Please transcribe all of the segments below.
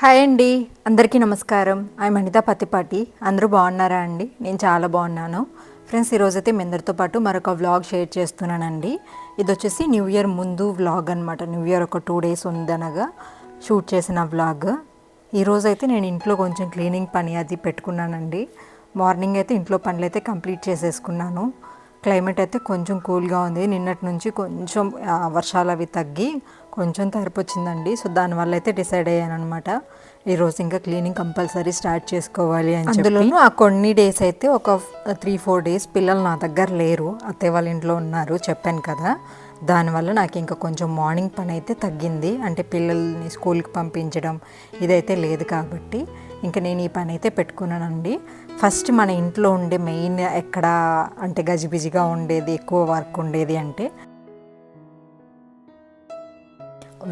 Hi అండి. అందరికీ నమస్కారం. ఐ అనిత పత్తిపాటి. అందరూ బాగున్నారా అండి? నేను చాలా బాగున్నాను. ఫ్రెండ్స్ ఈరోజైతే మీ అందరితో పాటు మరొక వ్లాగ్ షేర్ చేస్తున్నానండి. ఇది వచ్చేసి న్యూ ఇయర్ ముందు వ్లాగ్ అనమాట న్యూ ఇయర్ ఒక టూ డేస్ ఉందనగా షూట్ చేసిన వ్లాగ్. ఈరోజైతే నేను ఇంట్లో కొంచెం క్లీనింగ్ పని అది పెట్టుకున్నానండి. మార్నింగ్ అయితే ఇంట్లో పనులు అయితే కంప్లీట్ చేసేసుకున్నాను. క్లైమేట్ అయితే కొంచెం కూల్గా ఉంది. నిన్నటి నుంచి కొంచెం వర్షాలు అవి తగ్గి కొంచెం తరపొచ్చిందండి సో దానివల్ల అయితే డిసైడ్ అయ్యాను అనమాట ఈరోజు ఇంకా క్లీనింగ్ కంపల్సరీ స్టార్ట్ చేసుకోవాలి అని అందులోనూ ఆ కొన్ని డేస్ అయితే ఒక త్రీ ఫోర్ డేస్ పిల్లలు నా దగ్గర లేరు. అత్తయ్య వాళ్ళ ఇంట్లో ఉన్నారు చెప్పాను కదా. దానివల్ల నాకు ఇంకా కొంచెం మార్నింగ్ పని అయితే తగ్గింది. అంటే పిల్లల్ని స్కూల్కి పంపించడం ఇదైతే లేదు కాబట్టి ఇంకా నేను ఈ పని అయితే పెట్టుకున్నానండి. ఫస్ట్ మన ఇంట్లో ఉండే మెయిన్ ఎక్కడ అంటే గజిబిజిగా ఉండేది ఎక్కువ వర్క్ ఉండేది అంటే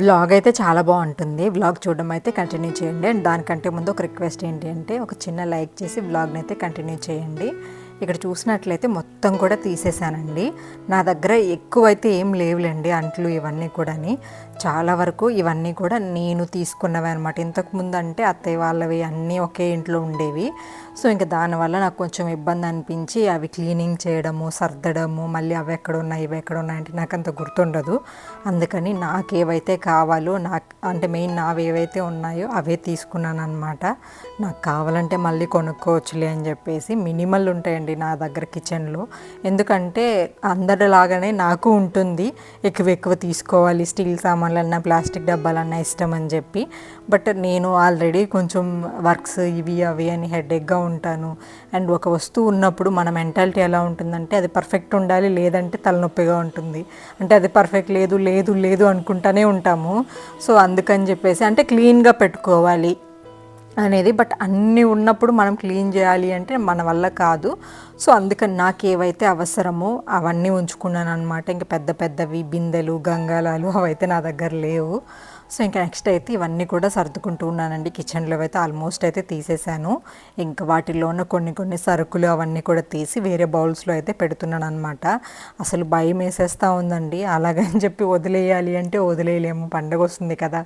వ్లాగ్ అయితే చాలా బాగుంటుంది. వ్లాగ్ చూడడం అయితే కంటిన్యూ చేయండి. అండ్ దానికంటే ముందు ఒక రిక్వెస్ట్ ఏంటి అంటే ఒక చిన్న లైక్ చేసి వ్లాగ్ని అయితే కంటిన్యూ చేయండి. ఇక్కడ చూసినట్లయితే మొత్తం కూడా తీసేసానండి నా దగ్గర ఎక్కువైతే ఏం లేవులేండి అంట్లు ఇవన్నీ కూడాని. చాలా వరకు ఇవన్నీ కూడా నేను తీసుకున్నవి అనమాట ఇంతకుముందు అంటే అత్తయ్య వాళ్ళవి అన్నీ ఒకే ఇంట్లో ఉండేవి. సో ఇంకా దానివల్ల నాకు కొంచెం ఇబ్బంది అనిపించి అవి క్లీనింగ్ చేయడము సర్దడము మళ్ళీ అవి ఎక్కడ ఉన్నాయి ఇవి ఎక్కడ ఉన్నాయి అంటే నాకు అంత గుర్తుండదు. అందుకని నాకు ఏవైతే కావాలో నాకు అంటే మెయిన్ నావి ఏవైతే ఉన్నాయో అవే తీసుకున్నాను అనమాట నాకు కావాలంటే మళ్ళీ కొనుక్కోవచ్చులే అని చెప్పేసి మినిమల్ ఉంటాయండి నా దగ్గర కిచెన్లో. ఎందుకంటే అందరిలాగానే నాకు ఉంటుంది. ఎక్కువ ఎక్కువ తీసుకోవాలి స్టీల్ సామాన్లన్నా ప్లాస్టిక్ డబ్బాలన్నా ఇష్టం అని చెప్పి. బట్ నేను ఆల్రెడీ కొంచెం వర్క్స్ ఇవి అవి అని హెడేక్గా ఉంటాను. అండ్ ఒక వస్తువు ఉన్నప్పుడు మన మెంటాలిటీ ఎలా ఉంటుందంటే అది పర్ఫెక్ట్ ఉండాలి లేదంటే తలనొప్పిగా ఉంటుంది. అంటే అది పర్ఫెక్ట్ లేదు లేదు లేదు అనుకుంటానే ఉంటాము. సో అందుకని చెప్పేసి అంటే క్లీన్గా పెట్టుకోవాలి. అనేది బట్ అన్నీ ఉన్నప్పుడు మనం క్లీన్ చేయాలి అంటే మన వల్ల కాదు. సో అందుకని నాకు ఏవైతే అవసరమో అవన్నీ ఉంచుకున్నాను అనమాట ఇంకా పెద్ద పెద్దవి బిందెలు గంగాలాలు అవైతే నా దగ్గర లేవు. సో ఇంకా నెక్స్ట్ అయితే ఇవన్నీ కూడా సర్దుకుంటూ ఉన్నానండి. కిచెన్లో అయితే ఆల్మోస్ట్ అయితే తీసేసాను. ఇంకా వాటిలో ఉన్న కొన్ని కొన్ని సరుకులు అవన్నీ కూడా తీసి వేరే బౌల్స్లో అయితే పెడుతున్నాను అనమాట అసలు భయం వేసేస్తూ ఉందండి. అలాగని చెప్పి వదిలేయాలి అంటే వదిలేయలేము. పండగ వస్తుంది కదా.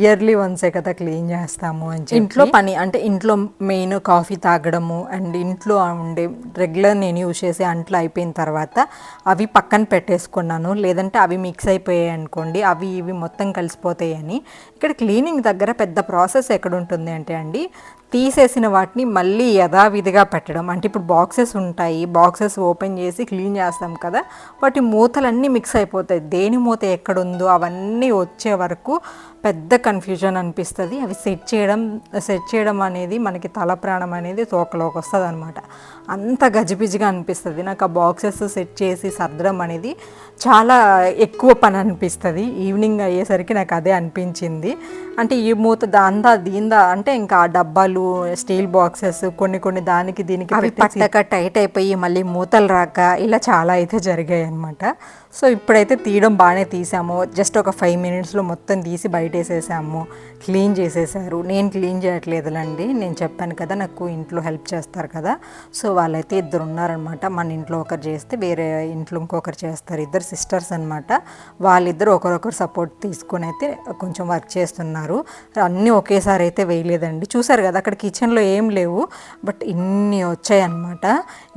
ఇయర్లీ వన్సే కదా క్లీన్ చేస్తాము అని చెప్పి. ఇంట్లో పని అంటే ఇంట్లో మెయిన్ కాఫీ తాగడము అండ్ ఇంట్లో ఉండే రెగ్యులర్ నేను యూజ్ చేసే అంట్లు అయిపోయిన తర్వాత అవి పక్కన పెట్టేసుకున్నాను. లేదంటే అవి మిక్స్ అయిపోయాయి అనుకోండి. అవి ఇవి మొత్తం కలిసిపోతాయి కానీ ఇక్కడ క్లీనింగ్ దగ్గర పెద్ద ప్రాసెస్ ఎక్కడ ఉంటుంది అంటే అండి తీసేసిన వాటిని మళ్ళీ యథావిధిగా పెట్టడం. అంటే ఇప్పుడు బాక్సెస్ ఉంటాయి బాక్సెస్ ఓపెన్ చేసి క్లీన్ చేస్తాం కదా వాటి మూతలన్నీ మిక్స్ అయిపోతాయి. దేని మూత ఎక్కడుందో అవన్నీ వచ్చే వరకు పెద్ద కన్ఫ్యూజన్ అనిపిస్తుంది. అవి సెట్ చేయడం సెట్ చేయడం అనేది మనకి తల ప్రాణం అనేది తోకలోకి వస్తుంది అనమాట అంత గజిబిజిగా అనిపిస్తుంది. నాకు ఆ బాక్సెస్ సెట్ చేసి సర్దడం అనేది చాలా ఎక్కువ పని అనిపిస్తుంది. ఈవినింగ్ అయ్యేసరికి నాకు అదే అనిపించింది. అంటే ఈ మూత దాందా దీందా అంటే ఇంకా డబ్బాలు స్టీల్ బాక్సెస్ కొన్ని కొన్ని దానికి దీనికి అవి పట్టక టైట్ అయిపోయి మళ్ళీ మూతలు రాక ఇలా చాలా అయితే జరిగాయి అనమాట సో ఇప్పుడైతే తీయడం బాగానే తీసాము. జస్ట్ ఒక ఫైవ్ మినిట్స్లో మొత్తం తీసి బయట వేసేసాము క్లీన్ చేసేసారు. నేను క్లీన్ చేయట్లేదులండి నేను చెప్పాను కదా నాకు ఇంట్లో హెల్ప్ చేస్తారు కదా. సో వాళ్ళైతే ఇద్దరు ఉన్నారనమాట. మన ఇంట్లో ఒకరు చేస్తే వేరే ఇంట్లో ఇంకొకరు చేస్తారు. ఇద్దరు సిస్టర్స్ అనమాట. వాళ్ళిద్దరు ఒకరొకరు సపోర్ట్ తీసుకొని అయితే కొంచెం వర్క్ చేస్తున్నారు. అన్నీ ఒకేసారి అయితే వేయలేదండి. చూసారు కదా అక్కడ కిచెన్లో ఏం లేవు. బట్ ఇన్ని వచ్చాయన్నమాట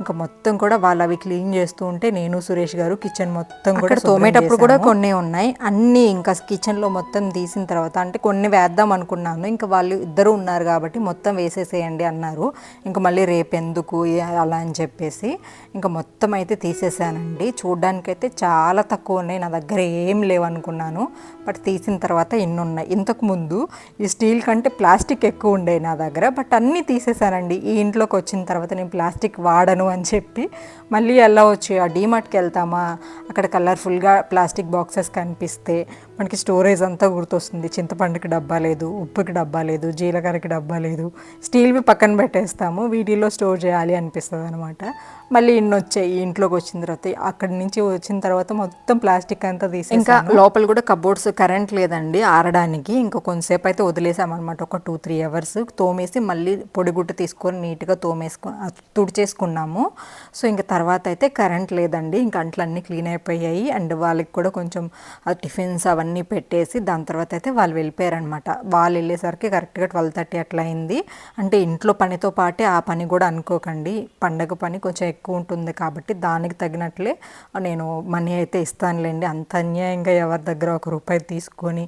ఇంకా మొత్తం కూడా వాళ్ళు అవి క్లీన్ చేస్తూ ఉంటే నేను సురేష్ గారు కిచెన్ మొత్తం కూడా తోమేటప్పుడు కూడా కొన్ని ఉన్నాయి. అన్నీ ఇంకా కిచెన్లో మొత్తం తీసిన తర్వాత అంటే కొన్ని వేద్దాం అనుకున్నాను. ఇంకా వాళ్ళు ఇద్దరు ఉన్నారు కాబట్టి మొత్తం వేసేసేయండి అన్నారు. ఇంకా మళ్ళీ రేపు ఎందుకు అలా అని చెప్పేసి ఇంకా మొత్తం అయితే తీసేసానండి. చూడ్డానికైతే చాలా తక్కువ ఉన్నాయి. నా దగ్గర ఏం లేవు అనుకున్నాను. బట్ తీసిన తర్వాత ఎన్ని ఉన్నాయి? ఇంతకు ముందు ఈ స్టీల్ కంటే ప్లాస్టిక్ ఎక్కువ ఉండే నా దగ్గర. బట్ అన్నీ తీసేసానండి. ఈ ఇంట్లోకి వచ్చిన తర్వాత నేను ప్లాస్టిక్ వాడను అని చెప్పి మళ్ళీ ఎలా వచ్చి ఆ డీమార్ట్కి వెళ్తామా? అక్కడ కలర్ఫుల్గా ప్లాస్టిక్ బాక్సెస్ కనిపిస్తే మనకి స్టోరేజ్ అంతా గుర్తొస్తుంది. చింతపండుకి డబ్బా లేదు ఉప్పుకి డబ్బా లేదు జీలకర్రకి డబ్బా లేదు. స్టీల్వి పక్కన పెట్టేస్తాము వీటిల్లో స్టోర్ చేయాలి అనిపిస్తుంది అనమాట మళ్ళీ ఇన్ని వచ్చాయి ఇంట్లోకి వచ్చిన తర్వాత అక్కడి నుంచి వచ్చిన తర్వాత మొత్తం ప్లాస్టిక్ అంతా తీసి ఇంకా లోపల కూడా కబోర్డ్స్ కరెంట్ లేదండి ఆరడానికి. ఇంకా కొంతసేపు అయితే వదిలేసామన్నమాట ఒక టూ త్రీ అవర్స్ తోమేసి మళ్ళీ పొడిగుట్ట తీసుకొని నీట్గా తోమేసుకు తుడిచేసుకున్నాము. సో ఇంకా తర్వాత అయితే కరెంట్ లేదండి. ఇంకా అంట్లన్నీ క్లీన్ అయిపోయాయి. అండ్ వాళ్ళకి కూడా కొంచెం టిఫిన్స్ అవన్నీ అన్నీ పెట్టేసి దాని తర్వాత అయితే వాళ్ళు వెళ్ళిపోయారనమాట వాళ్ళు వెళ్ళేసరికి కరెక్ట్గా ట్వెల్వ్ థర్టీ అట్లా అయింది. అంటే ఇంట్లో పనితో పాటే ఆ పని కూడా అనుకోకండి. పండగ పని కొంచెం ఎక్కువ ఉంటుంది కాబట్టి దానికి తగినట్లే నేను మనీ అయితే ఇస్తానులేండి. అంత అన్యాయంగా ఎవరి దగ్గర ఒక రూపాయి తీసుకొని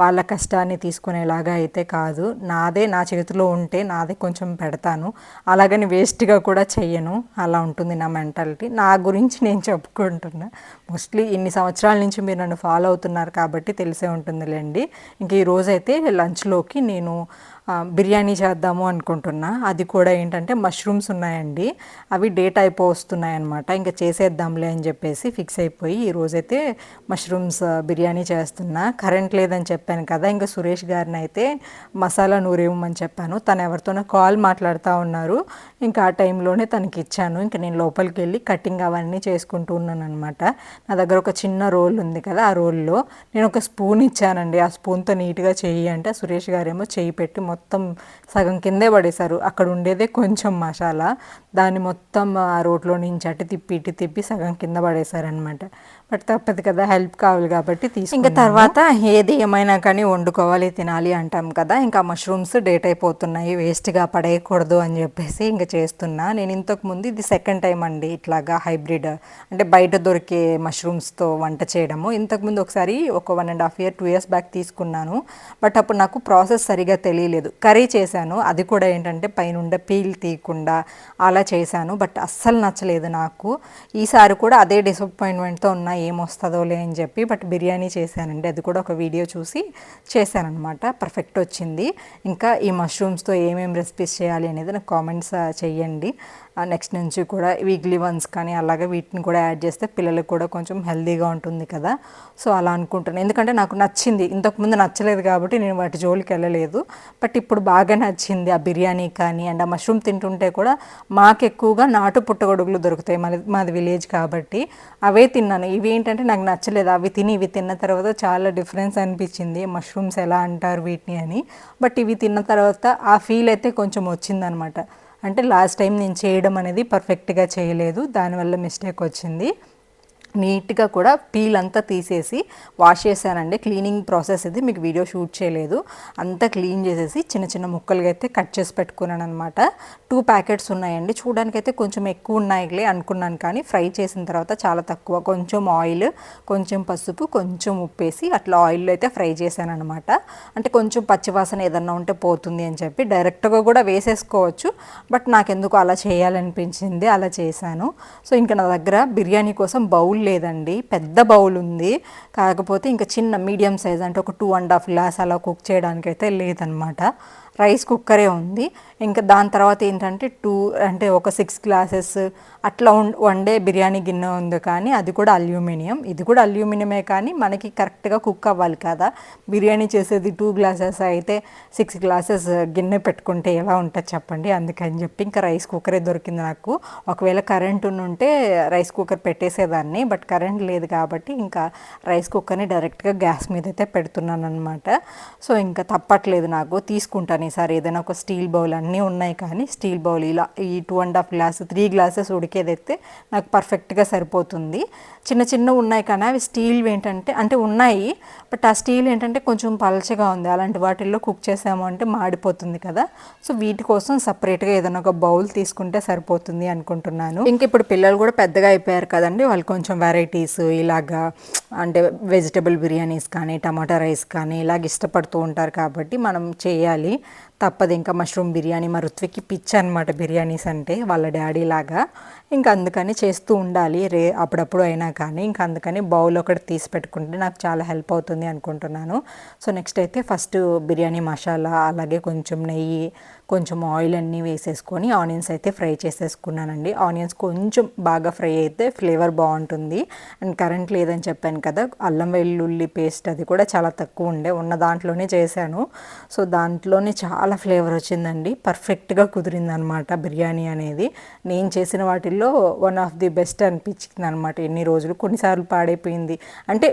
వాళ్ళ కష్టాన్ని తీసుకునేలాగా అయితే కాదు. నాదే నా చేతిలో ఉంటే నాదే కొంచెం పెడతాను. అలాగని వేస్ట్గా కూడా చెయ్యను. అలా ఉంటుంది నా మెంటాలిటీ. నా గురించి నేను చెప్పుకుంటున్నా. మోస్ట్లీ ఇన్ని సంవత్సరాల నుంచి మీరు నన్ను ఫాలో అవుతున్నారు కాబట్టి తెలిసే ఉంటుందిలేండి. ఇంక ఈరోజు అయితే లంచ్లోకి నేను బిర్యానీ చేద్దాము అనుకుంటున్నా. అది కూడా ఏంటంటే మష్రూమ్స్ ఉన్నాయండి. అవి డేట్ అయిపో వస్తున్నాయి అనమాట ఇంకా చేసేద్దాంలే అని చెప్పేసి ఫిక్స్ అయిపోయి ఈరోజైతే మష్రూమ్స్ బిర్యానీ చేస్తున్నా. కరెంట్ లేదని చెప్పాను కదా ఇంకా సురేష్ గారిని అయితే మసాలా నూరేమని చెప్పాను. తను ఎవరితోనో కాల్ మాట్లాడుతూ ఉన్నారు. ఇంకా ఆ టైంలోనే తనకి ఇచ్చాను ఇంకా నేను లోపలికి వెళ్ళి కటింగ్ అవన్నీ చేసుకుంటూ ఉన్నాను అనమాట నా దగ్గర ఒక చిన్న రోల్ ఉంది కదా ఆ రోల్లో నేను ఒక స్పూన్ ఇచ్చానండి. ఆ స్పూన్తో నీట్గా చెయ్యి అంటే సురేష్ గారేమో చేయి పెట్టి మొత్తం సగం కిందే పడేశారు. అక్కడ ఉండేదే కొంచెం మసాలా. దాన్ని మొత్తం ఆ రోట్లో నుంచి అటు తిప్పి ఇటు తిప్పి సగం కింద పడేశారనమాట బట్ తప్పదు కదా హెల్ప్ కావాలి కాబట్టి తీసుకు ఇంకా తర్వాత ఏది ఏమైనా కానీ వండుకోవాలి తినాలి అంటాం కదా ఇంకా మష్రూమ్స్ డేట్ అయిపోతున్నాయి వేస్ట్గా పడేయకూడదు అని చెప్పేసి ఇంకా చేస్తున్నా. నేను ఇంతకు ముందు ఇది సెకండ్ టైం అండి ఇట్లాగా హైబ్రిడ్ అంటే బయట దొరికే మష్రూమ్స్తో వంట చేయడము. ఇంతకుముందు ఒకసారి ఒక one and half year two years back తీసుకున్నాను. బట్ అప్పుడు నాకు ప్రాసెస్ సరిగా తెలియలేదు. కర్రీ చేశాను అది కూడా ఏంటంటే పైనుండే పీల్ తీయకుండా అలా చేశాను. బట్ అస్సలు నచ్చలేదు నాకు. ఈసారి కూడా అదే డిసప్పాయింట్మెంట్తో ఉన్నాయి ఏమొస్తుందోలే అని చెప్పి బట్ బిర్యానీ చేశానండి. అది కూడా ఒక వీడియో చూసి చేశానమాట పర్ఫెక్ట్ వచ్చింది. ఇంకా ఈ మష్రూమ్స్తో ఏమేమి రెసిపీస్ చేయాలి అనేది నాకు కామెంట్స్ చేయండి నెక్స్ట్ నుంచి కూడా వీక్లీ వన్స్ కానీ అలాగే వీటిని కూడా యాడ్ చేస్తే పిల్లలకు కూడా కొంచెం హెల్తీగా ఉంటుంది కదా. సో అలా అనుకుంటున్నాను ఎందుకంటే నాకు నచ్చింది. ఇంతకుముందు నచ్చలేదు కాబట్టి నేను వాటి జోలికి వెళ్ళలేదు. బట్ ఇప్పుడు బాగా నచ్చింది. ఆ బిర్యానీ కానీ అండ్ ఆ మష్రూమ్ తింటుంటే కూడా మాకు ఎక్కువగా నాటు పుట్టగొడుగులు దొరుకుతాయి మాది మాది విలేజ్ కాబట్టి అవే తిన్నాను. ఇవి ఏంటంటే నాకు నచ్చలేదు. అవి తిని ఇవి తిన్న తర్వాత చాలా డిఫరెన్స్ అనిపించింది. మష్రూమ్స్ ఎలా అంటారు వీటిని అని. బట్ ఇవి తిన్న తర్వాత ఆ ఫీల్ అయితే కొంచెం వచ్చిందనమాట. అంటే లాస్ట్ టైం నేను చేయడం అనేది పర్ఫెక్ట్గా చేయలేదు. దానివల్ల మిస్టేక్ వచ్చింది. నీట్గా కూడా పీల్ అంతా తీసేసి వాష్ చేశానండి. క్లీనింగ్ ప్రాసెస్ ఇది. మీకు వీడియో షూట్ చేయలేదు. అంతా క్లీన్ చేసేసి చిన్న చిన్న ముక్కలుగా అయితే కట్ చేసి పెట్టుకున్నాను అనమాట టూ ప్యాకెట్స్ ఉన్నాయండి. చూడడానికైతే కొంచెం ఎక్కువ ఉన్నాయిలే అనుకున్నాను కానీ ఫ్రై చేసిన తర్వాత చాలా తక్కువ. కొంచెం ఆయిల్ కొంచెం పసుపు కొంచెం ఉప్పేసి అట్లా ఆయిల్లో అయితే ఫ్రై చేశాను అనమాట అంటే కొంచెం పచ్చివాసన ఏదన్నా ఉంటే పోతుంది అని చెప్పి డైరెక్ట్గా కూడా వేసేసుకోవచ్చు. బట్ నాకెందుకు అలా చేయాలనిపించింది. అలా చేశాను. సో ఇంకా నా దగ్గర బిర్యానీ కోసం బౌల్ లేదండి. పెద్ద బౌల్ ఉంది. కాకపోతే ఇంకా చిన్న మీడియం సైజ్ అంటే ఒక టూ అండ్ హాఫ్ గ్లాస్ అలా కుక్ చేయడానికి అయితే లేదనమాట. రైస్ కుక్కరే ఉంది. ఇంకా దాని తర్వాత ఏంటంటే టూ అంటే ఒక సిక్స్ గ్లాసెస్ అట్లా వండే బిర్యానీ గిన్నె ఉంది కానీ అది కూడా అల్యూమినియం. ఇది కూడా అల్యూమినియమే కానీ మనకి కరెక్ట్గా కుక్ అవ్వాలి కదా. బిర్యానీ చేసేది టూ గ్లాసెస్ అయితే సిక్స్ గ్లాసెస్ గిన్నె పెట్టుకుంటే ఎలా ఉంటుంది చెప్పండి? అందుకని చెప్పి ఇంకా రైస్ కుక్కరే దొరికింది నాకు. ఒకవేళ కరెంట్ ఉంటే రైస్ కుక్కర్ పెట్టేసేదాన్ని బట్ కరెంట్ లేదు కాబట్టి ఇంకా రైస్ కుక్కర్ని డైరెక్ట్గా గ్యాస్ మీద అయితే పెడుతున్నాను అనమాట సో ఇంకా తప్పట్లేదు నాకు. తీసుకుంటాను ఈసారి ఏదైనా ఒక స్టీల్ బౌల్ అన్నీ ఉన్నాయి కానీ స్టీల్ బౌల్ ఇలా ఈ two and half glass three glasses ఉడికి ఏదైతే నాకు పర్ఫెక్ట్గా సరిపోతుంది. చిన్న చిన్న ఉన్నాయి కానీ అవి స్టీల్ ఏంటంటే అంటే ఉన్నాయి బట్ ఆ స్టీల్ ఏంటంటే కొంచెం పలచగా ఉంది. అలాంటి వాటిల్లో కుక్ చేసాము అంటే మాడిపోతుంది కదా. సో వీటి కోసం సపరేట్గా ఏదైనా ఒక బౌల్ తీసుకుంటే సరిపోతుంది అనుకుంటున్నాను. ఇంక ఇప్పుడు పిల్లలు కూడా పెద్దగా అయిపోయారు కదండి. వాళ్ళు కొంచెం వెరైటీస్ ఇలాగా అంటే వెజిటబుల్ బిర్యానీస్ కానీ టమాటా రైస్ కానీ ఇలాగ ఇష్టపడుతూ ఉంటారు కాబట్టి మనం చేయాలి. తప్పదు. ఇంకా మష్రూమ్ బిర్యానీ మా రుత్వికి పిచ్ అనమాట బిర్యానీస్ అంటే వాళ్ళ డాడీ లాగా. ఇంకా అందుకని చేస్తూ ఉండాలి రే అప్పుడప్పుడు అయినా కానీ. ఇంకా అందుకని బౌల్ ఒకటి తీసి పెట్టుకుంటే నాకు చాలా హెల్ప్ అవుతుంది అనుకుంటున్నాను. సో నెక్స్ట్ అయితే ఫస్ట్ బిర్యానీ మసాలా అలాగే కొంచెం నెయ్యి కొంచెం ఆయిల్ అన్నీ వేసేసుకొని ఆనియన్స్ అయితే ఫ్రై చేసేసుకున్నానండి. ఆనియన్స్ కొంచెం బాగా ఫ్రై అయితే ఫ్లేవర్ బాగుంటుంది. అండ్ కరెంట్ లేదని చెప్పాను కదా అల్లం వెల్లుల్లి పేస్ట్ అది కూడా చాలా తక్కువ ఉండే ఉన్న దాంట్లోనే చేశాను. సో దాంట్లోనే చాలా ఫ్లేవర్ వచ్చిందండి. పర్ఫెక్ట్గా కుదిరిందనమాట బిర్యానీ అనేది. నేను చేసిన వాటిల్లో వన్ ఆఫ్ ది బెస్ట్ అనిపించింది అనమాట ఎన్ని రోజులు కొన్నిసార్లు పాడైపోయింది. అంటే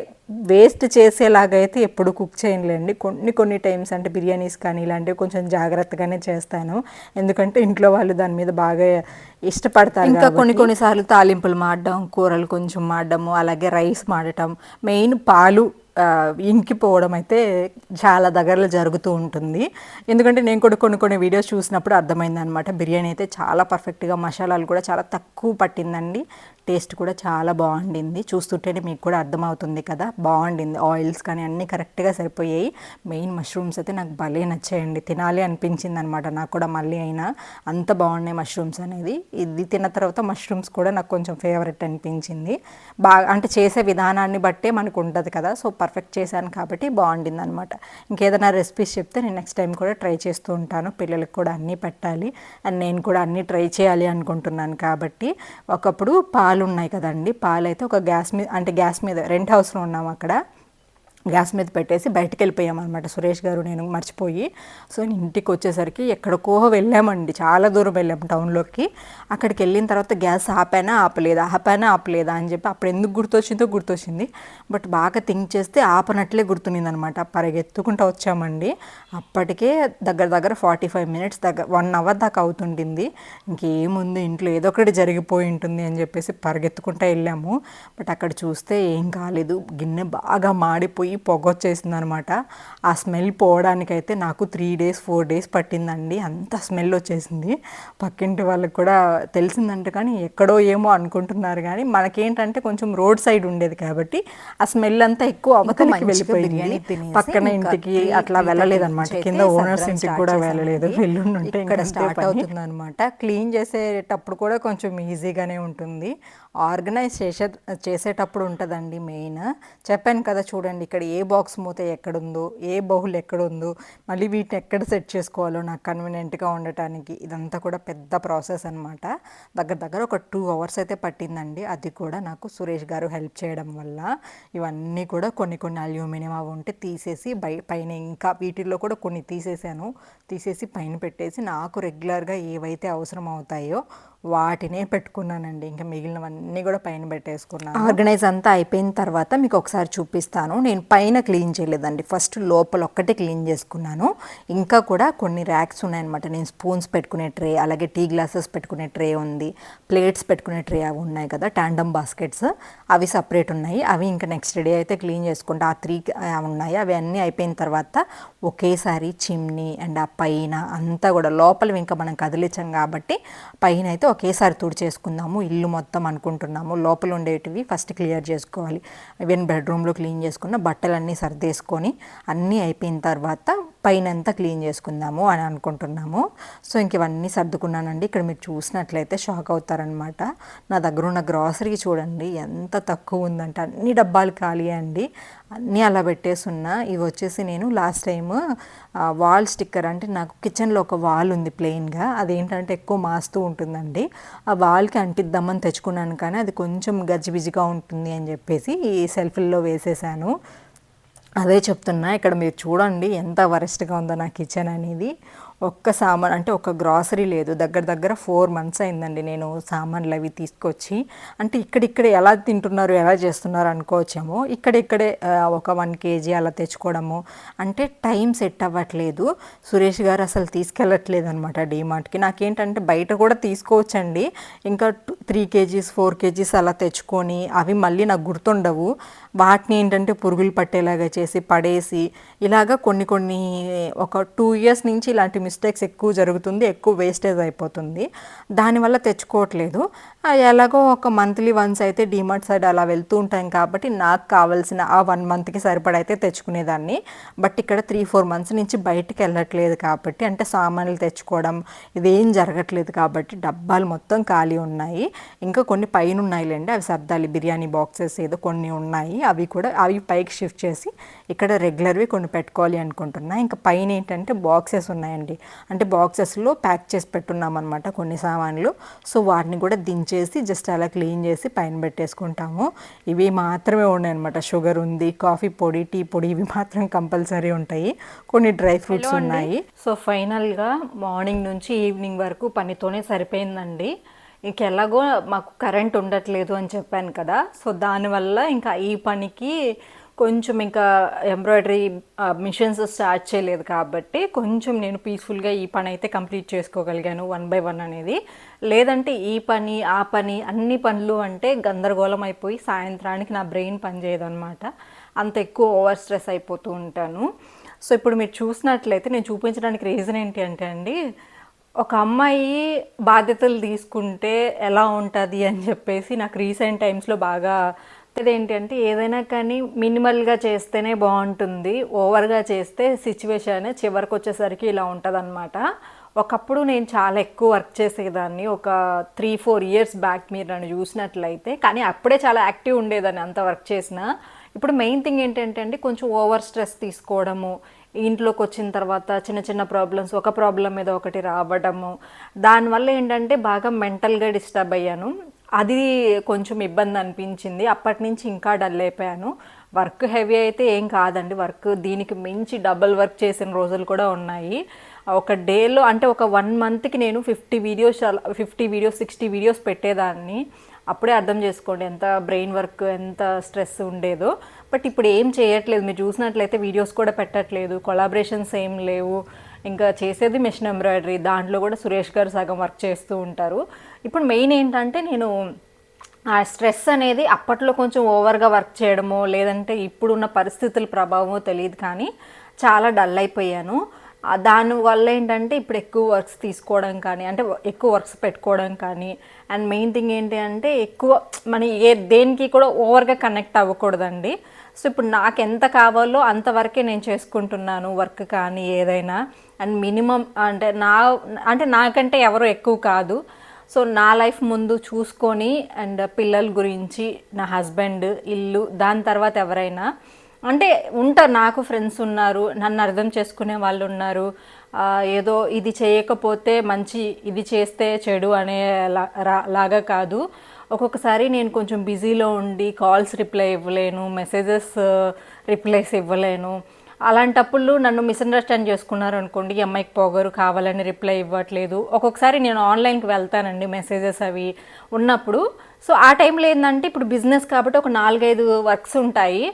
వేస్ట్ చేసేలాగైతే ఎప్పుడు కుక్ చేయలేండి కొన్ని కొన్ని టైమ్స్ అంటే బిర్యానీస్ కానీ ఇలాంటివి కొంచెం జాగ్రత్తగానే చేస్తాను ఎందుకంటే ఇంట్లో వాళ్ళు దాని మీద బాగా ఇష్టపడతారు ఇంకా కొన్ని కొన్నిసార్లు తాలింపులు మాడడం కూరలు కొంచెం మాడడము అలాగే రైస్ మాడటం మెయిన్ పాలు ఇంకిపోవడం అయితే చాలా దగ్గరలో జరుగుతూ ఉంటుంది. ఎందుకంటే నేను కూడా కొన్ని కొన్ని వీడియోస్ చూసినప్పుడు అర్థమైంది అనమాట బిర్యానీ అయితే చాలా పర్ఫెక్ట్గా మసాలాలు కూడా చాలా తక్కువ పట్టిందండి. టేస్ట్ కూడా చాలా బాగుండింది. చూస్తుంటేనే మీకు కూడా అర్థమవుతుంది కదా. బాగుండింది. ఆయిల్స్ కానీ అన్నీ కరెక్ట్గా సరిపోయాయి. మెయిన్ మష్రూమ్స్ అయితే నాకు భలే నచ్చాయండి. తినాలి అనిపించింది అనమాట నాకు కూడా మళ్ళీ అయినా. అంత బాగున్నాయి మష్రూమ్స్ అనేది. ఇది తిన్న తర్వాత మష్రూమ్స్ కూడా నాకు కొంచెం ఫేవరెట్ అనిపించింది. బాగా అంటే చేసే విధానాన్ని బట్టే మనకు ఉంటుంది కదా. సో పర్ఫెక్ట్ చేశాను కాబట్టి బాగుండింది అనమాట ఇంకేదైనా రెసిపీస్ చెప్తే నేను నెక్స్ట్ టైం కూడా ట్రై చేస్తూ ఉంటాను. పిల్లలకు కూడా అన్నీ పెట్టాలి. అండ్ నేను కూడా అన్నీ ట్రై చేయాలి అనుకుంటున్నాను కాబట్టి. ఒకప్పుడు పాలు ఉన్నాయి కదండి. పాలు అయితే ఒక గ్యాస్ మీద అంటే గ్యాస్ మీద రెంట్ హౌస్లో ఉన్నాం అక్కడ. గ్యాస్ మీద పెట్టేసి బయటకు వెళ్ళిపోయామన్నమాట సురేష్ గారు నేను మర్చిపోయి. సో నేను ఇంటికి వచ్చేసరికి ఎక్కడికో వెళ్ళామండి. చాలా దూరం వెళ్ళాము టౌన్లోకి. అక్కడికి వెళ్ళిన తర్వాత గ్యాస్ ఆపానా ఆపలేదా? ఆపానా ఆపలేదా? అని చెప్పి అప్పుడు ఎందుకు గుర్తొచ్చిందో గుర్తొచ్చింది. బట్ బాగా థింక్ చేస్తే ఆపనట్లే గుర్తునింది అనమాట పరిగెత్తుకుంటూ వచ్చామండి. అప్పటికే దగ్గర దగ్గర ఫార్టీ ఫైవ్ మినిట్స్ దగ్గర వన్ అవర్ దాకా అవుతుండింది ఇంకేముంది? ఇంట్లో ఏదో ఒకటి జరిగిపోయి ఉంటుంది అని చెప్పేసి పరిగెత్తుకుంటూ వెళ్ళాము. బట్ అక్కడ చూస్తే ఏం కాలేదు. గిన్నె బాగా మాడిపోయి పొగ వచ్చేసింది అనమాట ఆ స్మెల్ పోవడానికైతే నాకు త్రీ డేస్ ఫోర్ డేస్ పట్టిందండి. అంత స్మెల్ వచ్చేసింది. పక్కింటి వాళ్ళకి కూడా తెలిసిందంటే కానీ ఎక్కడో ఏమో అనుకుంటున్నారు కానీ మనకేంటంటే కొంచెం రోడ్ సైడ్ ఉండేది కాబట్టి ఆ స్మెల్ అంతా ఎక్కువ అవతలకి వెళ్ళిపోయింది. పక్కన ఇంటికి అట్లా వెళ్ళలేదు అనమాట కింద ఓనర్స్ ఇంటికి కూడా. వెళ్ళలేదు. వెళ్ళుంటే ఇక్కడ స్టార్ట్ అవుతుంది అనమాట క్లీన్ చేసేటప్పుడు కూడా కొంచెం ఈజీగానే ఉంటుంది. ఆర్గనైజ్ చేసే చేసేటప్పుడు ఉంటుందండి మెయిన్. చెప్పాను కదా చూడండి ఇక్కడ ఏ బాక్స్ మూత ఎక్కడుందో ఏ బహుల్ ఎక్కడుందో మళ్ళీ వీటిని ఎక్కడ సెట్ చేసుకోవాలో నాకు కన్వీనియంట్గా ఉండటానికి ఇదంతా కూడా పెద్ద ప్రాసెస్ అనమాట దగ్గర దగ్గర ఒక టూ అవర్స్ అయితే పట్టిందండి. అది కూడా నాకు సురేష్ గారు హెల్ప్ చేయడం వల్ల ఇవన్నీ కూడా కొన్ని కొన్ని అల్యూమినియం అవి ఉంటే తీసేసి బై పైన ఇంకా వీటిల్లో కూడా కొన్ని తీసేసాను. తీసేసి పైన పెట్టేసి నాకు రెగ్యులర్గా ఏవైతే అవసరం అవుతాయో వాటినే పెట్టుకున్నానండి. ఇంకా మిగిలినవన్నీ కూడా పైన పెట్టేసుకున్నాను. ఆర్గనైజ్ అంతా అయిపోయిన తర్వాత మీకు ఒకసారి చూపిస్తాను. నేను పైన క్లీన్ చేయలేదండి. ఫస్ట్ లోపల ఒక్కటే క్లీన్ చేసుకున్నాను. ఇంకా కూడా కొన్ని ర్యాక్స్ ఉన్నాయన్నమాట. నేను స్పూన్స్ పెట్టుకునే ట్రే అలాగే టీ గ్లాసెస్ పెట్టుకునే ట్రే ఉంది. ప్లేట్స్ పెట్టుకునే ట్రే అవి ఉన్నాయి కదా టాండమ్ బాస్కెట్స్. అవి సపరేట్ ఉన్నాయి. అవి ఇంకా నెక్స్ట్ డే అయితే క్లీన్ చేసుకుంటా. ఆ త్రీ ఉన్నాయి. అవి అన్నీ అయిపోయిన తర్వాత ఒకేసారి చిమ్నీ అండ్ ఆ పైన అంతా కూడా లోపల ఇంకా మనం కదిలించాం కాబట్టి పైన అయితే ఒకేసారి తుడిచేసుకుందాము. ఇల్లు మొత్తం అనుకుంటున్నాము. లోపల ఉండేటివి ఫస్ట్ క్లియర్ చేసుకోవాలి. ఈవెన్ బెడ్రూమ్లో క్లీన్ చేసుకున్న బట్టలన్నీ సర్దేసుకొని అన్నీ అయిపోయిన తర్వాత పైన అంతా క్లీన్ చేసుకుందాము అని అనుకుంటున్నాము. సో ఇంక ఇవన్నీ సర్దుకున్నానండి. ఇక్కడ మీరు చూసినట్లయితే షాక్ అవుతారనమాట నా దగ్గర ఉన్న గ్రాసరీ చూడండి ఎంత తక్కువ ఉందంటే అన్ని డబ్బాలు ఖాళీ అండి. అన్నీ అలా పెట్టేసున్నా. ఇవి వచ్చేసి నేను లాస్ట్ టైం వాల్ స్టిక్కర్ అంటే నాకు కిచెన్లో ఒక వాల్ ఉంది ప్లెయిన్గా అదేంటంటే ఎక్కువ మాస్తూ ఉంటుందండి. ఆ వాల్కి అంటిద్దామని తెచ్చుకున్నాను కానీ అది కొంచెం గజిబిజిగా ఉంటుంది అని చెప్పేసి ఈ సెల్ఫ్ల్లో వేసేసాను. అదే చెప్తున్నా ఇక్కడ మీరు చూడండి ఎంత వరెస్ట్గా ఉందో నా కిచెన్ అనేది. ఒక్క సామాన్ అంటే ఒక గ్రాసరీ లేదు. దగ్గర దగ్గర ఫోర్ మంత్స్ అయిందండి నేను సామాన్లు అవి తీసుకొచ్చి. అంటే ఇక్కడిక్కడ ఎలా తింటున్నారు ఎలా చేస్తున్నారు అనుకోవచ్చేమో ఇక్కడిక్కడే ఒక వన్ కేజీ అలా తెచ్చుకోవడము. అంటే టైం సెట్ అవ్వట్లేదు. సురేష్ గారు అసలు తీసుకెళ్ళట్లేదు అనమాట డీమార్ట్కి. నాకేంటంటే బయట కూడా తీసుకోవచ్చండి. ఇంకా త్రీ కేజీస్ ఫోర్ కేజీస్ అలా తెచ్చుకొని అవి మళ్ళీ నాకు గుర్తుండవు. వాటిని ఏంటంటే పురుగులు పట్టేలాగా చేసి పడేసి ఇలాగా కొన్ని కొన్ని ఒక టూ ఇయర్స్ నుంచి ఇలాంటి మిస్టేక్స్ ఎక్కువ జరుగుతుంది ఎక్కువ వేస్టేజ్ అయిపోతుంది. దానివల్ల తెచ్చుకోవట్లేదు. ఎలాగో ఒక మంత్లీ వన్స్ అయితే డిమార్ట్ సైడ్ అలా వెళ్తూ ఉంటాం కాబట్టి నాకు కావాల్సిన ఆ వన్ మంత్కి సరిపడైతే తెచ్చుకునేదాన్ని. బట్ ఇక్కడ త్రీ ఫోర్ మంత్స్ నుంచి బయటికి వెళ్ళట్లేదు కాబట్టి అంటే సామాన్లు తెచ్చుకోవడం ఇదేం జరగట్లేదు కాబట్టి డబ్బాలు మొత్తం ఖాళీ ఉన్నాయి. ఇంకా కొన్ని పైన ఉన్నాయిలేండి అవి సర్దాలి. బిర్యానీ బాక్సెస్ ఏదో కొన్ని ఉన్నాయి. అవి కూడా అవి పైకి షిఫ్ట్ చేసి ఇక్కడ రెగ్యులర్వి కొన్ని పెట్టుకోవాలి అనుకుంటున్నా. ఇంకా పైన ఏంటంటే బాక్సెస్ ఉన్నాయండి. అంటే బాక్సెస్లో ప్యాక్ చేసి పెట్టున్నాం అనమాట కొన్ని సామాన్లు. సో వాటిని కూడా దించేసి జస్ట్ అలా క్లీన్ చేసి పైన పెట్టేసుకుంటాము. ఇవి మాత్రమే ఉన్నాయి అనమాట షుగర్ ఉంది కాఫీ పొడి టీ పొడి ఇవి మాత్రం కంపల్సరీ ఉంటాయి. కొన్ని డ్రై ఫ్రూట్స్ ఉన్నాయి. సో ఫైనల్గా మార్నింగ్ నుంచి ఈవినింగ్ వరకు పనితోనే సరిపోయిందండి. ఇంకెలాగో మాకు కరెంట్ ఉండట్లేదు అని చెప్పాను కదా. సో దానివల్ల ఇంకా ఈ పనికి కొంచెం ఇంకా ఎంబ్రాయిడరీ మిషన్స్ స్టార్ట్ చేయలేదు కాబట్టి కొంచెం నేను పీస్ఫుల్గా ఈ పని అయితే కంప్లీట్ చేసుకోగలిగాను వన్ బై వన్ అనేది. లేదంటే ఈ పని ఆ పని అన్ని పనులు అంటే గందరగోళం అయిపోయి సాయంత్రానికి నా బ్రెయిన్ పనిచేయదు అనమాట అంత ఎక్కువ ఓవర్ స్ట్రెస్ అయిపోతూ ఉంటాను. సో ఇప్పుడు మీరు చూసినట్లయితే నేను చూపించడానికి రీజన్ ఏంటి అంటే అండి ఒక అమ్మాయి బాధ్యతలు తీసుకుంటే ఎలా ఉంటుంది అని చెప్పేసి నాకు రీసెంట్ టైమ్స్లో బాగా ఏంటి అంటే ఏదైనా కానీ మినిమల్గా చేస్తేనే బాగుంటుంది. ఓవర్గా చేస్తే సిచ్యువేషన్ చివరికి వచ్చేసరికి ఇలా ఉంటుంది ఒకప్పుడు నేను చాలా ఎక్కువ వర్క్ చేసేదాన్ని. ఒక త్రీ ఫోర్ ఇయర్స్ బ్యాక్ మీరు నన్ను చూసినట్లయితే. కానీ అప్పుడే చాలా యాక్టివ్ ఉండేదాన్ని అంత వర్క్ చేసినా. ఇప్పుడు మెయిన్ థింగ్ ఏంటంటే అండి కొంచెం ఓవర్ స్ట్రెస్ తీసుకోవడము. ఇంట్లోకి వచ్చిన తర్వాత చిన్న చిన్న ప్రాబ్లమ్స్ ఒక ప్రాబ్లం మీద ఒకటి రావడము. దానివల్ల ఏంటంటే బాగా మెంటల్గా డిస్టర్బ్ అయ్యాను. అది కొంచెం ఇబ్బంది అనిపించింది. అప్పటి నుంచి ఇంకా డల్ అయిపోయాను. వర్క్ హెవీ అయితే ఏం కాదండి. వర్క్ దీనికి మించి డబుల్ వర్క్ చేసిన రోజులు కూడా ఉన్నాయి. ఒక డేలో అంటే ఒక వన్ మంత్కి నేను fifty videos fifty videos sixty videos పెట్టేదాన్ని. అప్పుడే అర్థం చేసుకోండి ఎంత బ్రెయిన్ వర్క్ ఎంత స్ట్రెస్ ఉండేదో. బట్ ఇప్పుడు ఏం చేయట్లేదు. మీరు చూసినట్లయితే వీడియోస్ కూడా పెట్టట్లేదు. కొలాబరేషన్స్ ఏం లేవు. ఇంకా చేసేది మిషన్ ఎంబ్రాయిడరీ. దాంట్లో కూడా సురేష్ గారు సగం వర్క్ చేస్తూ ఉంటారు. ఇప్పుడు మెయిన్ ఏంటంటే నేను ఆ స్ట్రెస్ అనేది అప్పట్లో కొంచెం ఓవర్గా వర్క్ చేయడమో లేదంటే ఇప్పుడున్న పరిస్థితుల ప్రభావమో తెలియదు కానీ చాలా డల్ అయిపోయాను. దానివల్ల ఏంటంటే ఇప్పుడు ఎక్కువ వర్క్స్ తీసుకోవడం కానీ అంటే ఎక్కువ వర్క్స్ పెట్టుకోవడం కానీ అండ్ మెయిన్ థింగ్ ఏంటి అంటే ఎక్కువ మన ఏ దేనికి కూడా ఓవర్గా కనెక్ట్ అవ్వకూడదండి. సో ఇప్పుడు నాకు ఎంత కావాలో అంతవరకే నేను చేసుకుంటున్నాను వర్క్ కానీ ఏదైనా. అండ్ మినిమం అంటే నా అంటే నాకంటే ఎవరు ఎక్కువ కాదు. సో నా లైఫ్ ముందు చూసుకొని అండ్ పిల్లల గురించి నా హస్బెండ్ ఇల్లు దాని తర్వాత ఎవరైనా అంటే ఉంటారు నాకు ఫ్రెండ్స్ ఉన్నారు నన్ను అర్థం చేసుకునే వాళ్ళు ఉన్నారు. ఏదో ఇది చేయకపోతే మంచి ఇది చేస్తే చెడు అనే లా- లాగా కాదు. ఒక్కొక్కసారి నేను కొంచెం బిజీలో ఉండి కాల్స్ రిప్లై ఇవ్వలేను మెసేజెస్ రిప్లైస్ ఇవ్వలేను. అలాంటప్పుడు నన్ను మిస్అండర్స్టాండ్ చేసుకున్నారు అనుకోండి ఈ అమ్మాయికి పోగరు కావాలని రిప్లై ఇవ్వట్లేదు. ఒక్కొక్కసారి నేను ఆన్లైన్కి వెళ్తానండి మెసేజెస్ అవి ఉన్నప్పుడు. సో ఆ టైంలో ఏంటంటే ఇప్పుడు బిజినెస్ కాబట్టి ఒక నాలుగైదు వర్క్స్ ఉంటాయి.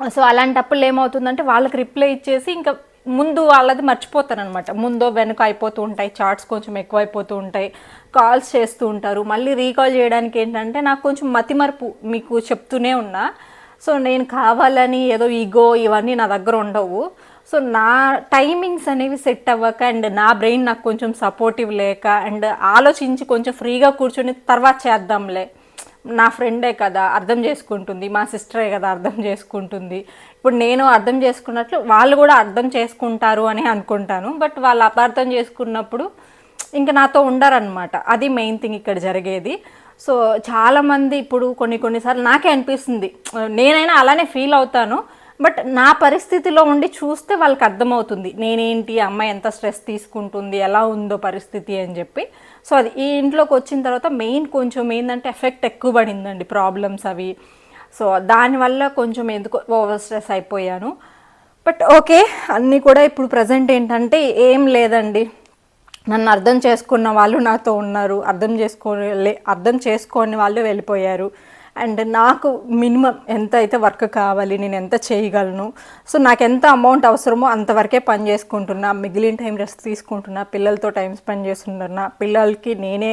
సో అలాంటప్పుడు ఏమవుతుందంటే వాళ్ళకి రిప్లై ఇచ్చేసి ఇంకా ముందు వాళ్ళది మర్చిపోతారు అనమాట ముందో వెనుక అయిపోతూ ఉంటాయి చార్ట్స్ కొంచెం ఎక్కువ అయిపోతూ ఉంటాయి కాల్స్ చేస్తూ ఉంటారు. మళ్ళీ రీకాల్ చేయడానికి ఏంటంటే నాకు కొంచెం మతిమరుపు మీకు చెప్తూనే ఉన్నా. సో నేను కావాలని ఏదో ఈగో ఇవన్నీ నా దగ్గర ఉండవు. సో నా టైమింగ్స్ అనేవి సెట్ అవ్వక అండ్ నా బ్రెయిన్ నాకు కొంచెం సపోర్టివ్ లేక అండ్ ఆలోచించి కొంచెం ఫ్రీగా కూర్చొని తర్వాత చేద్దాంలే. నా ఫ్రెండే కదా అర్థం చేసుకుంటుంది. మా సిస్టరే కదా అర్థం చేసుకుంటుంది. ఇప్పుడు నేను అర్థం చేసుకున్నట్లు వాళ్ళు కూడా అర్థం చేసుకుంటారు అని అనుకుంటాను. బట్ వాళ్ళు అపార్థం చేసుకున్నప్పుడు ఇంకా నాతో ఉండరనమాట అది మెయిన్ థింగ్ ఇక్కడ జరిగేది. సో చాలామంది ఇప్పుడు కొన్ని కొన్నిసార్లు నాకే అనిపిస్తుంది. నేనైనా అలానే ఫీల్ అవుతాను. బట్ నా పరిస్థితిలో ఉండి చూస్తే వాళ్ళకి అర్థమవుతుంది నేనేంటి? అమ్మాయి ఎంత స్ట్రెస్ తీసుకుంటుంది? ఎలా ఉందో పరిస్థితి అని చెప్పి. సో అది ఈ ఇంట్లోకి వచ్చిన తర్వాత మెయిన్ కొంచెం ఏంటంటే ఎఫెక్ట్ ఎక్కువ పడిందండి ప్రాబ్లమ్స్ అవి. సో దానివల్ల కొంచెం ఎందుకు ఓవర్ స్ట్రెస్ అయిపోయాను. బట్ ఓకే అన్నీ కూడా ఇప్పుడు ప్రజెంట్ ఏంటంటే ఏం లేదండి. నన్ను అర్థం చేసుకున్న వాళ్ళు నాతో ఉన్నారు అర్థం చేసుకోని లే- అర్థం చేసుకోని వాళ్ళు వెళ్ళిపోయారు. అండ్ నాకు మినిమం ఎంత అయితే వర్క్ కావాలి నేను ఎంత చేయగలను సో నాకు ఎంత అమౌంట్ అవసరమో అంతవరకే పని చేసుకుంటున్నా మిగిలిన టైం రెస్ట్ తీసుకుంటున్నా పిల్లలతో టైం స్పెండ్ చేస్తుంటున్నా పిల్లలకి నేనే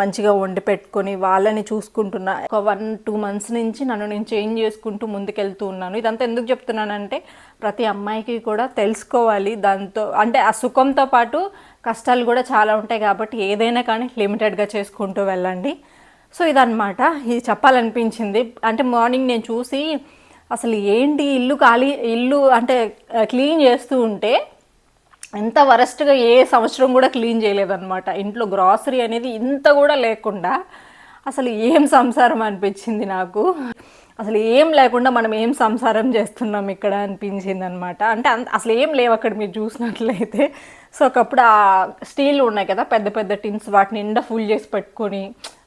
మంచిగా వండి పెట్టుకొని వాళ్ళని చూసుకుంటున్నా. ఒక వన్ టూ మంత్స్ నుంచి నన్ను నేను చేంజ్ చేసుకుంటూ ముందుకెళ్తూ ఉన్నాను. ఇదంతా ఎందుకు చెప్తున్నానంటే ప్రతి అమ్మాయికి కూడా తెలుసుకోవాలి దాంతో అంటే ఆ సుఖంతో పాటు కష్టాలు కూడా చాలా ఉంటాయి కాబట్టి ఏదైనా కానీ లిమిటెడ్గా చేసుకుంటూ వెళ్ళండి. సో ఇదన్నమాట. ఇది చెప్పాలనిపించింది. అంటే మార్నింగ్ నేను చూసి అసలు ఏంటి ఇల్లు ఖాళీ ఇల్లు అంటే క్లీన్ చేస్తూ ఉంటే ఎంత వరస్ట్గా ఏ సంవత్సరం కూడా క్లీన్ చేయలేదన్నమాట. ఇంట్లో గ్రాసరీ అనేది ఇంత కూడా లేకుండా అసలు ఏం సంసారం అనిపించింది నాకు. అసలు ఏం లేకుండా మనం ఏం సంసారం చేస్తున్నాం ఇక్కడ అనిపించింది అనమాట అంటే అసలు ఏం లేవు అక్కడ మీరు చూసినట్లయితే. సో ఒకప్పుడు ఆ స్టీల్ ఉన్నాయి కదా పెద్ద పెద్ద టిన్స్ వాటిని నిండా ఫుల్ చేసి పెట్టుకొని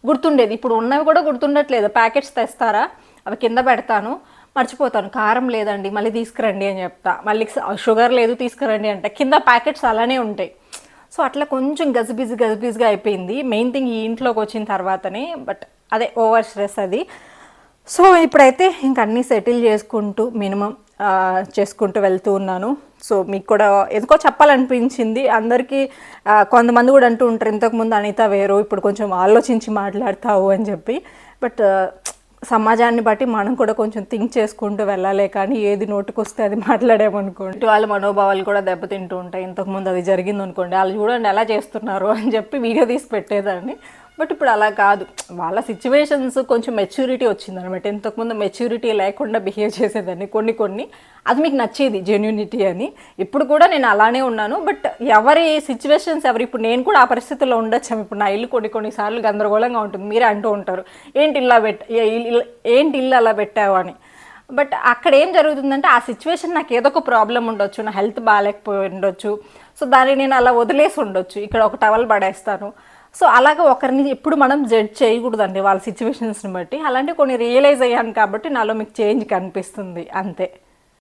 గుర్తుండేది. ఇప్పుడు ఉన్నవి కూడా గుర్తుండట్లేదు. ప్యాకెట్స్ తెస్తారా? అవి కింద పెడతాను. మర్చిపోతాను. కారం లేదండి. మళ్ళీ తీసుకురండి అని చెప్తా. మళ్ళీ షుగర్ లేదు తీసుకురండి అంటే కింద ప్యాకెట్స్ అలానే ఉంటాయి. సో అట్లా కొంచెం గజిబిజి గజిబిజిగా అయిపోయింది. మెయిన్ థింగ్ ఈ ఇంట్లోకి వచ్చిన తర్వాతనే బట్ అదే ఓవర్ స్ట్రెస్ అది. సో ఇప్పుడైతే ఇంక అన్నీ సెటిల్ చేసుకుంటూ మినిమం చేసుకుంటూ వెళ్తూ ఉన్నాను. సో మీకు కూడా ఎందుకో చెప్పాలనిపించింది. అందరికీ కొంతమంది కూడా అంటూ ఉంటారు ఇంతకుముందు అనిత వేరు ఇప్పుడు కొంచెం ఆలోచించి మాట్లాడతావు అని చెప్పి. బట్ సమాజాన్ని బట్టి మనం కూడా కొంచెం థింక్ చేసుకుంటూ వెళ్ళాలి కానీ ఏది నోటుకొస్తే అది మాట్లాడేమనుకోండి వాళ్ళ మనోభావాలు కూడా దెబ్బతింటూ ఉంటాయి. ఇంతకుముందు అది జరిగింది అనుకోండి వాళ్ళు చూడండి ఎలా చేస్తున్నారు అని చెప్పి వీడియో తీసి పెట్టేదాన్ని. బట్ ఇప్పుడు అలా కాదు. వాళ్ళ సిచ్యువేషన్స్ కొంచెం మెచ్యూరిటీ వచ్చిందనమాట. ఇంతకుముందు మెచ్యూరిటీ లేకుండా బిహేవ్ చేసేదాన్ని కొన్ని కొన్ని. అది మీకు నచ్చేది జెన్యూనిటీ అని. ఇప్పుడు కూడా నేను అలానే ఉన్నాను. బట్ ఎవరి సిచ్యువేషన్స్ ఎవరు ఇప్పుడు నేను కూడా ఆ పరిస్థితుల్లో ఉండొచ్చాము ఇప్పుడు నా ఇల్లు కొన్ని కొన్నిసార్లు గందరగోళంగా ఉంటుంది. మీరే అంటూ ఉంటారు ఏంటి ఇలా పెట్ ఇల్లు- ఏంటి ఇల్లు అలా పెట్టావు? అని. బట్ అక్కడ ఏం జరుగుతుందంటే ఆ సిచ్యువేషన్ నాకు ఏదో ఒక ప్రాబ్లం ఉండొచ్చు. నా హెల్త్ బాగాలేకపోయి ఉండొచ్చు. సో దాన్ని నేను అలా వదిలేసి ఉండొచ్చు. ఇక్కడ ఒక టవల్ పడేస్తాను. సో అలాగే ఒకరిని ఎప్పుడు మనం జడ్జ్ చేయకూడదండి వాళ్ళ సిచ్యువేషన్స్ని బట్టి. అలాంటి కొన్ని రియలైజ్ అయ్యాను కాబట్టి నాలో మీకు చేంజ్ కనిపిస్తుంది అంతే.